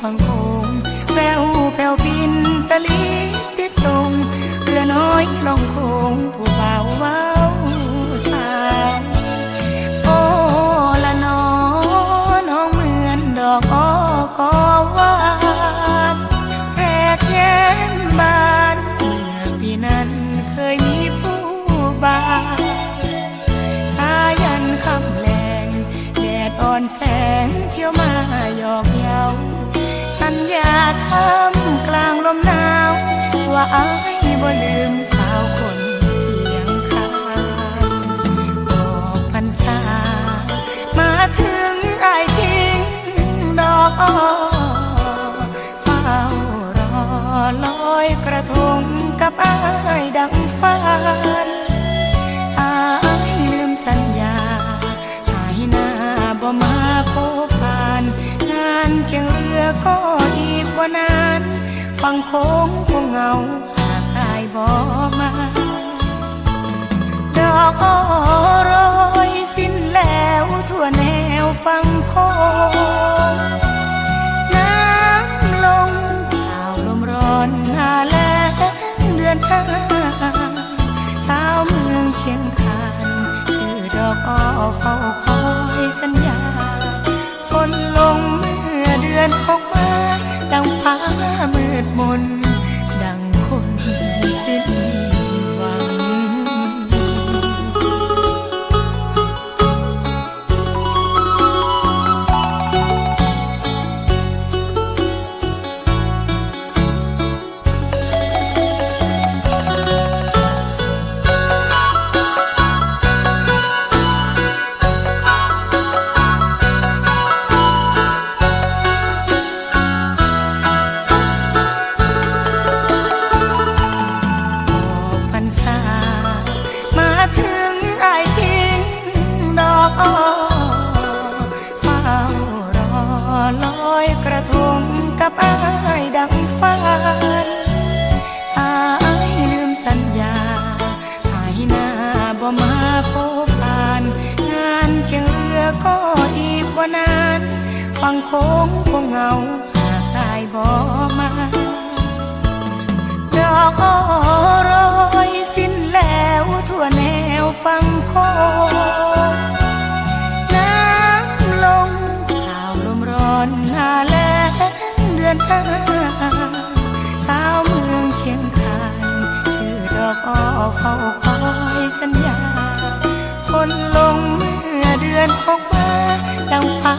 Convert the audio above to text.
ฝั่งคงแววแผ่วบินตะลีติดตรงเรือน้อยลองคงผู้เบาเว้าสาวโอ้ละนอน้องเหมือนดอกอ้อกอหวา ว่าอายบ่ลืมสาวคนเชียงคานบอกพรรษามาถึงอายทิ้งดอกอ้อเฝ้ารอลอยกระทงกับอายดังฝันอายลืมสัญญาหายหน้าบ่มาพบผ่านงานเกี่ยงเรือก็อีกว่านา ฟังโค้งคงเงาหากอายบ่มา ดอกอ้อโรยสิ้นแล้วทั่วแนวฟังโค้งน้ำลงข่าวลมร้อนหน้าแลงเดือนห้าสาวเมืองเชียงคานชื่อดอกอ้อเฝ้า อกอ้อเฝ้ารอลอยกระทงกับอายดังฝันอายลืมสัญญาหายหน้าบ่มาพบผ่าน งานเกี่ยงเรือก็อีกว่านานฟังโค้งคงเงาหากอายบ่มาดอกอ้อโรยสิ้นแล้วทั่วแนวฟังโค อนหน้าแลงเดือนห้าสาวเมืองเชียงคานชื่อดอกอ้อเฝ้าคอยสัญญาฝนลงเมื่อเดือนหกมาดังฟ้า